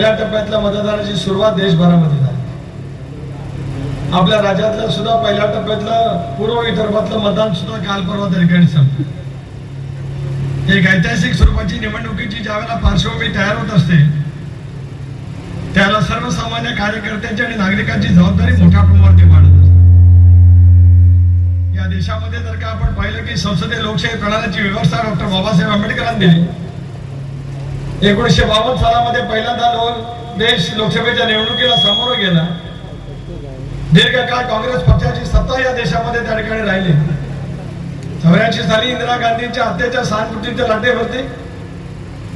पहिल्या टप्प्यातल्या मतदानाची सुरुवात देशभरामध्ये झाली. आपल्या राज्यातलं सुद्धा पहिल्या टप्प्यातलं पूर्व विदर्भातलं मतदान सुद्धा काल परवा त्या ठिकाणी संपलं. एक ऐतिहासिक स्वरूपाची निवडणुकीची ज्यावेळेला पार्श्वभूमी तयार होत असते त्याला सर्वसामान्य कार्यकर्त्यांची आणि नागरिकांची जबाबदारी मोठ्या प्रमाणावरती वाढत असते. या देशामध्ये जर का आपण पाहिलं की संसदीय लोकशाही प्रणालीची व्यवस्था डॉक्टर बाबासाहेब आंबेडकरांनी दिली एकोणीसशे बावन्न सालामध्ये पहिल्यांदा लोक देश लोकसभेच्या निवडणुकीला सामोरं गेला. दीर्घकाळ काँग्रेस पक्षाची सत्ता या देशामध्ये त्या ठिकाणी राहिली. चौऱ्याऐंशी साली इंदिरा गांधींच्या हत्येच्या सहानुभूतीच्या लाटेवरती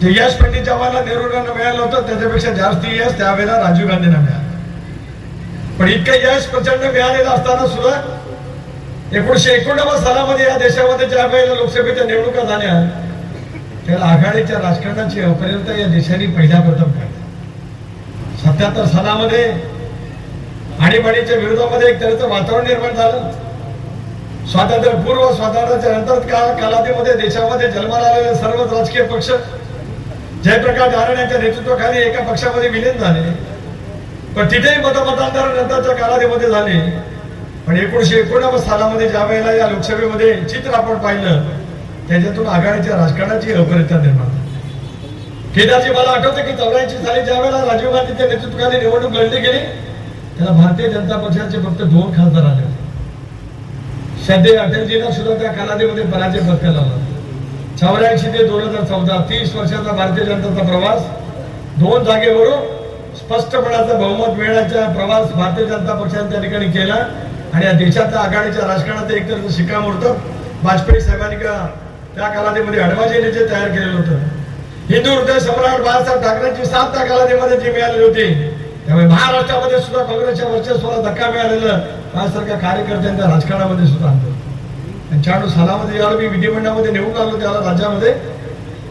जे यश पंडित जवाहरलाल नेहरूंना मिळालं होतं त्याच्यापेक्षा जास्त यश त्यावेळेला राजीव गांधींना मिळालं. पण इतकं यश प्रचंड मिळालेलं असताना सुद्धा एकोणीशे एकोणनव्वद सालामध्ये या देशामध्ये ज्या वेळेला लोकसभेच्या निवडणुका झाल्या त्याला आघाडीच्या राजकारणाची अपर्यंत या देशाने पहिल्या प्रथम काढली. सत्याहत्तर सालामध्ये आणीबाणीच्या विरोधामध्ये एक तऱ्हेचं वातावरण निर्माण झालं. स्वातंत्र्यपूर्व स्वातंत्र्याच्या नंतर काळ कालावधीमध्ये देशामध्ये जन्माला आलेले सर्वच राजकीय पक्ष जयप्रकाश नारायण यांच्या नेतृत्वाखाली एका पक्षामध्ये विलीन झाले. पण तिथेही मतमतांतर नंतरच्या कालावधीमध्ये झाले. पण एकोणीशे एकोणनव्वद सालामध्ये ज्या वेळेला या लोकसभेमध्ये चित्र आपण पाहिलं त्याच्यातून आघाडीच्या राजकारणाची अपरिता निर्माण केदारजी मला आठवतं की चौऱ्याऐंशी साली ज्या वेळेला राजीव गांधीच्या नेतृत्वाखाली निवडणूक लढली गेली त्याला भारतीय जनता पक्षाचे फक्त दोन खासदार आले होते. श्रद्धे अटलजींना सुद्धा त्या कालावधीमध्ये पराजय पत्करला होता. चौऱ्याऐंशी ते दोन हजार चौदा तीस वर्षाचा भारतीय जनताचा प्रवास दोन जागेवरून स्पष्टपणाचा बहुमत मिळण्याचा प्रवास भारतीय जनता पक्षाने त्या ठिकाणी केला आणि या देशाच्या आघाडीच्या राजकारणात एकतर शिक्कामोर्तब वाजपेयी साहेबांनी का त्या कालावधीमध्ये अडवाजीने जे तयार केलेलं होतं. हिंदू हृदय सम्राट बाळासाहेब ठाकरेंची सात त्या कालावधीमध्ये जी मिळालेली होती त्यामुळे महाराष्ट्रामध्ये सुद्धा काँग्रेसच्या वर्चस्वाला धक्का मिळालेला माझ्यासारख्या कार्यकर्त्यांच्या राजकारणामध्ये सुद्धा. आणतो पंच्याण्णव सालामध्ये ज्यावेळेला मी विधिमंडळामध्ये निवडून आलो त्याला राज्यामध्ये.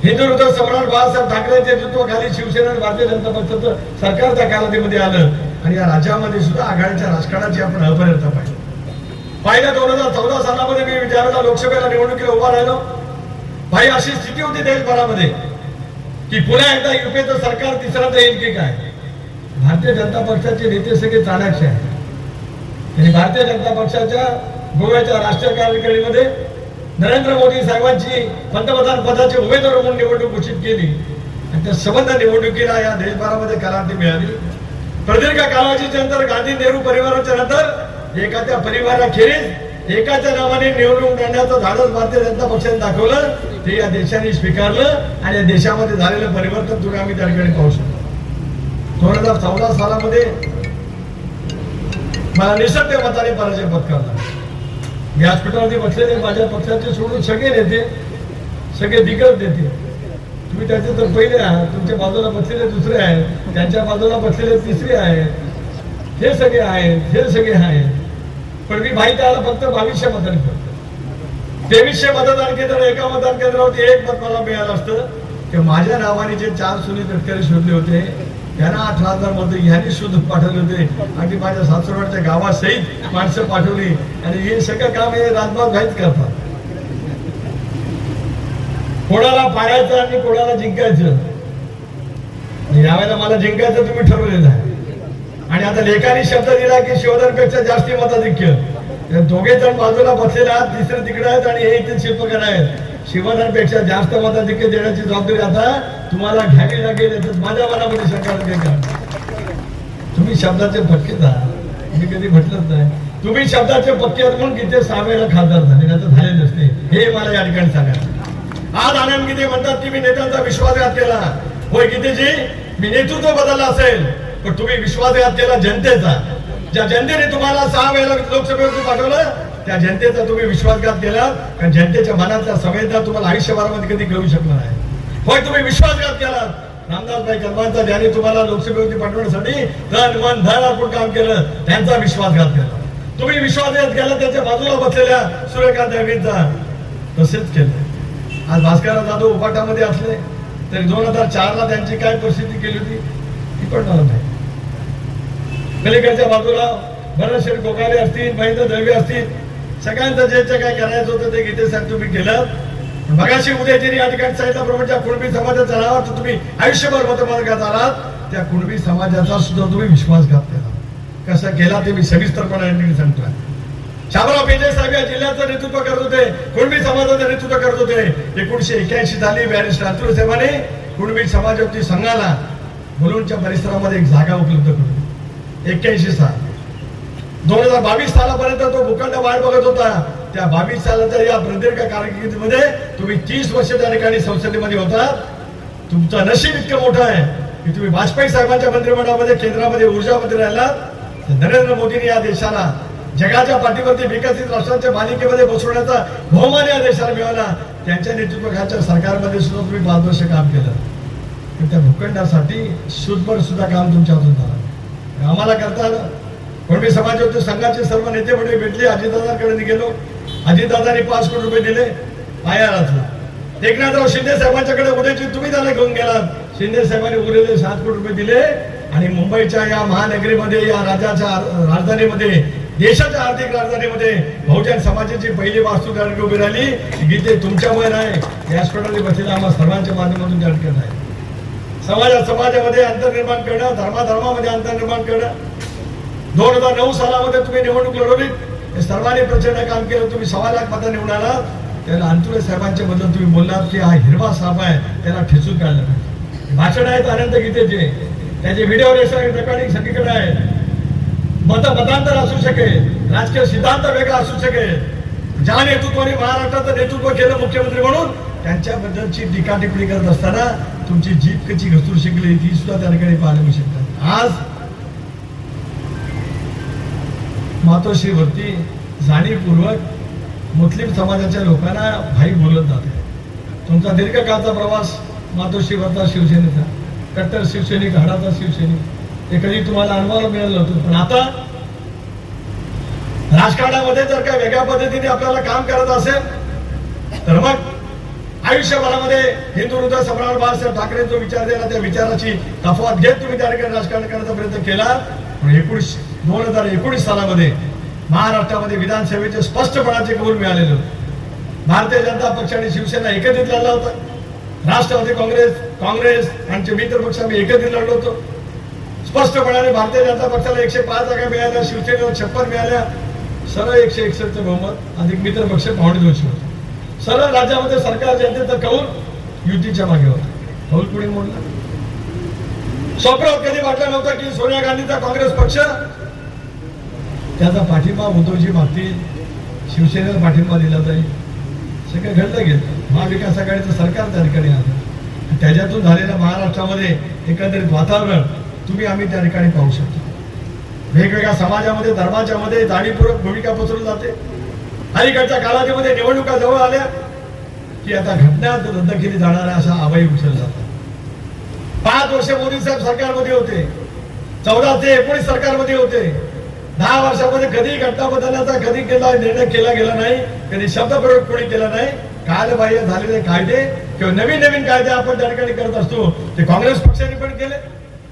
हिंदू हृदय सम्राट बाळासाहेब ठाकरेंच्या नेतृत्वाखाली शिवसेना आणि भारतीय जनता पक्षाचं सरकार त्या कालावधीमध्ये आलं. आणि या राज्यामध्ये सुद्धा आघाडीच्या राजकारणाची आपण अपरिणता पाहिजे पहिल्या दोन हजार चौदा सालामध्ये मी ज्यावेळेला लोकसभेला निवडणुकीला उभा राहिलो. भाई अशी स्थिती होती देशभरामध्ये की पुन्हा एकदा युपीचं सरकार तिसऱ्यांदा येईल की काय? भारतीय जनता पक्षाचे नेते सगळे चाणाक्ष आहेत. आणि भारतीय जनता पक्षाच्या गोव्याच्या राष्ट्रीय कार्यकारिणीमध्ये नरेंद्र मोदी साहेबांची पंतप्रधान पदाची उमेदवार म्हणून निवडणूक घोषित केली. आणि त्या संबंध निवडणुकीला या देशभरामध्ये क्रांती मिळाली. प्रदीर्घ कालावधीच्या नंतर गांधी नेहरू परिवाराच्या नंतर एखाद्या परिवाराखेरीज एकाच्या नावाने निवडणूक लढण्याचं धाडस भारतीय जनता पक्षाने दाखवलं ते या देशाने स्वीकारलं आणि या देशामध्ये झालेलं परिवर्तन तुम्ही आम्ही त्या ठिकाणी पाहू शकतो. दोन हजार चौदा सालामध्ये मला निसत्य मताने पराजय पत्करला. मी बसलेले माझ्या पक्षाचे सोडून सगळे नेते सगळे दिग्गज नेते. तुम्ही त्याचे तर पहिले आहात तुमच्या बाजूला बसलेले दुसरे आहेत त्यांच्या बाजूला बसलेले तिसरे आहेत. हे सगळे आहेत हे सगळे आहेत. पण मी माहिती आलं फक्त बावीसशे मतदान केलं. तेवीसशे मतदान केंद्र एका मतदान केंद्रावरती एक मत मला मिळालं असतं. की माझ्या नावाने जे चार सुनील गडकरी शोधले होते त्यांना अठरा हजार मत ह्यांनी शोधून पाठवले होते. आणि माझ्या सासरवाडच्या गावासहित माणसं पाठवली. आणि हे सगळं काम हे राजभाग भाईच करतात. कोणाला पाडायचं आणि कोणाला जिंकायचं? यावेळेला मला जिंकायचं तुम्ही ठरवलेलं आहे. आणि आता लेखानी शब्द दिला की शिवधनपेक्षा जास्ती मताधिक्य. दोघे जण बाजूला बसलेले आहात तिसरे तिकडे आहेत आणि हे इथे शिल्पकार आहेत. शिवधनपेक्षा जास्त मताधिक्य देण्याची जबाबदारी आता तुम्हाला घ्यावी लागेल याच्यात माझ्या मनामध्ये शंका लागेल का तुम्ही शब्दाचे पक्केच मी कधी म्हटलंच नाही. तुम्ही शब्दाचे पक्के आहात म्हणून किती सहाव्याला खासदार झाले आता झाले नसते. हे मला या ठिकाणी सांगा. आज आनंद गीते म्हणतात की मी नेत्यांचा विश्वासघात केला होय गीतेजी मी नेतृत्व बदलला असेल. पण तुम्ही विश्वासघात केला जनतेचा. ज्या जनतेने तुम्हाला सहा वेळेला लोकसभेवरती पाठवलं त्या जनतेचा तुम्ही विश्वासघात केला. कारण जनतेच्या मनातल्या संवेदना तुम्हाला आयुष्यभरामध्ये कधी कळू शकणार नाही. होय तुम्ही विश्वासघात केला. रामदासभाई कदमांचा ज्याने तुम्हाला लोकसभेवरती पाठवण्यासाठी धन मन धन अर्पण काम केलं त्यांचा विश्वासघात केला. तुम्ही विश्वासघात केला त्याच्या बाजूला बसलेल्या सूर्यकांत यांचा तसेच केलं. आज भास्करराव जाधव उपाटामध्ये असले तरी दोन हजार चार ला त्यांची काय परिस्थिती केली होती ती पण मला नाही. पलीकडच्या बाजूला भरतशेठ गोकाले असतील महेंद्र दळवे असतील सगळ्यांचं जे काय करायचं होतं ते गीतेसाठी तुम्ही केलं. मगाशी उद्या जरी या ठिकाणी सांगितल्याप्रमाणे ज्या कुणबी समाजाच्या नावावर तुम्ही आयुष्यभर मतदान आलात. त्या कुणबी समाजाचा सुद्धा तुम्ही विश्वासघात केला कसा केला ते मी सविस्तरपणे सांगतोय. शामराव पेजे साहेब या जिल्ह्याचं नेतृत्व करत होते कुणबी समाजाचं नेतृत्व करत होते. एकोणीशे एक्याऐंशी साली बॅरिस्टर अतुल साहेबांनी कुणबी समाजवती संघाला मुलुंडच्या परिसरामध्ये एक जागा उपलब्ध करून एक्क्याऐंशी साल. दोन हजार बावीस सालापर्यंत तो भूखंड वाढ बघत होता. त्या बावीस सालाच्या या प्रदीर्घ कारकिर्दीमध्ये तुम्ही तीस वर्ष त्या ठिकाणी संसदेमध्ये होता. तुमचं नशीब इतकं मोठं आहे की तुम्ही वाजपेयी साहेबांच्या मंत्रिमंडळामध्ये केंद्रामध्ये ऊर्जा मंत्री राहिला नरेंद्र मोदींनी या देशाला जगाच्या पाठीवरती विकसित राष्ट्रांच्या मालिकेमध्ये बसवण्याचा बहुमान या देशाला मिळाला. त्यांच्या नेतृत्वाखालच्या सरकारमध्ये सुद्धा तुम्ही पाच वर्ष काम केलं. त्या भूखंडासाठी सुदभर सुद्धा काम तुमच्या हातून झालं. आम्हाला करता आलं. मी समाजवादी संघाचे सर्व नेते मंडळी भेटले अजितदादांकडे गेलो अजितदादांनी पाच कोटी रुपये दिले पाया एकनाथराव शिंदे साहेबांच्याकडे उद्याची तुम्ही त्याला घेऊन गेलात. शिंदे साहेबांनी उरलेले सात कोटी रुपये दिले आणि मुंबईच्या या महानगरीमध्ये या राज्याच्या राजधानीमध्ये देशाच्या आर्थिक राजधानीमध्ये बहुजन समाजाची पहिली वास्तू उभी राहिली. गीते तुमच्यामुळे नाही. व्यासपीठाने बसलेल्या आम्हा सर्वांच्या माध्यमातून त्या आहे समाजा समाजामध्ये अंतर निर्माण करणं धर्माधर्मामध्ये अंतर निर्माण करणं. दोन हजार नऊ सालामध्ये तुम्ही निवडणूक लढवली. सर्वांनी प्रचंड काम केलं. तुम्ही सव्वा लाख मतं निवडून आलात त्याला अंतुरे साहेबांच्या बद्दल तुम्ही बोललात की हा हिरवा साप आहे त्याला ठेचून काढलं पाहिजे. भाषण आहेत आनंद गीतेचे. त्याचे व्हिडिओ रेकॉर्डिंग सगळीकडे आहे मत मतांतर असू शकेल राजकीय सिद्धांत वेगळा असू शकेल. ज्या नेतृत्वाने महाराष्ट्राचं नेतृत्व केलं मुख्यमंत्री म्हणून त्यांच्याबद्दलची टीका टिप्पणी करत असताना तुमची जीप कशी घसरू शकली ती सुद्धा त्या ठिकाणी पाहायला मिळू शकतात. आज मातोश्रीवरती जाणीवपूर्वक मुस्लिम समाजाच्या लोकांना भाई बोलत जाते. तुमचा दीर्घकाळचा प्रवास मातोश्रीवरचा शिवसेनेचा कट्टर शिवसैनिक हाडाचा शिवसैनिक हे कधी तुम्हाला अनुभवायला मिळालं होतं पण आता राजकारणामध्ये जर का वेगळ्या पद्धतीने आपल्याला काम करत असेल तर मग आयुष्यभरामध्ये हिंदू हृदय सम्राट बाळासाहेब ठाकरे जो विचार दिला त्या विचाराची तफावत घेत तुम्ही त्या ठिकाणी राजकारण करण्याचा प्रयत्न केला. पण एकोणीस दोन हजार एकोणीस सालामध्ये महाराष्ट्रामध्ये विधानसभेचे स्पष्टपणाचे कबूल मिळालेले भारतीय जनता पक्ष आणि शिवसेना एकत्रित लढला होता. राष्ट्रवादी काँग्रेस काँग्रेस आमचे मित्र पक्ष आम्ही एकत्रित लढलो होतो. स्पष्टपणाने भारतीय जनता पक्षाला एकशे पाच जागा मिळाल्या शिवसेनेला छप्पन मिळाल्या. सरळ एकशे एकसष्ट बहुमत अधिक मित्र पक्ष पावणे दोनशे होते. सरळ राज्यामध्ये सरकार जनतेचा कौल युतीच्या मागे होता. कौल कुणी मोडला? स्वप्नात कधी वाटलं नव्हतं की सोनिया गांधीचा काँग्रेस पक्ष? त्याचा पाठिंबा उद्धवजी मागतील शिवसेनेला पाठिंबा दिला जाईल. सगळं घडलं गेलं. महाविकास आघाडीचं सरकार त्या ठिकाणी आलं. त्याच्यातून झालेल्या महाराष्ट्रामध्ये एकंदरीत वातावरण तुम्ही आम्ही त्या ठिकाणी पाहू शकतो. वेगवेगळ्या समाजामध्ये धर्माच्या मध्ये जाणीवपूर्वक भूमिका पसरून जाते. अलीकडच्या कालावधीमध्ये निवडणुका जवळ आल्या की आता घटना रद्द केली जाणार आहे असा आवाई उचलल्या जातात पाच वर्ष मोदी साहेब सरकारमध्ये होते. चौदा ते एकोणीस सरकारमध्ये होते. दहा वर्षामध्ये कधी घटना बदलण्याचा कधी केला निर्णय केला गेला नाही कधी शब्द प्रयोग कोणी केला नाही कालबाह्य झालेले कायदे किंवा नवीन नवीन कायदे आपण त्या ठिकाणी करत असतो. ते काँग्रेस पक्षाने पण केले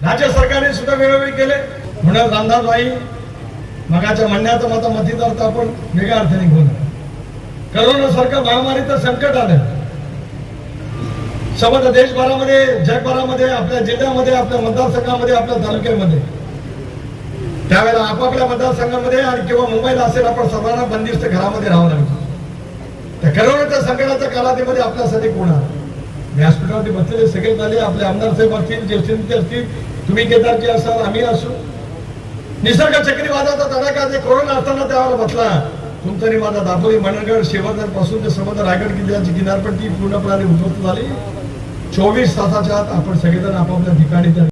राज्य सरकारने सुद्धा वेळोवेळी केले. म्हणून रामदासबाई मगाच्या म्हणण्याचं मत मतीदार्थ आपण वेगळ्या अर्थाने घेऊन करोना सारखं महामारीचं संकट आलं. समज देशभरामध्ये जगभरामध्ये आपल्या जिल्ह्यामध्ये आपल्या मतदारसंघामध्ये आपल्या तालुक्यामध्ये. त्यावेळेला आपापल्या मतदारसंघामध्ये आणि किंवा मुंबईला असेल आपण सर्वांना बंदिस्त घरामध्ये राहावं लागतो. त्या करोनाच्या संकटाच्या कालावधीमध्ये आपल्यासाठी कोण आहे व्यासपीठावरती बसलेले सगळे झाले. आपले आमदार साहेब असतील ज्येष्ठ असतील तुम्ही केदारजी असाल आम्ही असू. निसर्ग चक्रीवादाचा तडाखा जे कोरोना असताना त्यावर बसला. तुमचा आणि माझा दापोली मनगड शेवरदरपासून ते समज रायगड किल्ल्याची किनारपट्टी पूर्णपणे उद्ध्वस्त झाली. चोवीस तासाच्या आत आपण सगळेजण आपापल्या ठिकाणी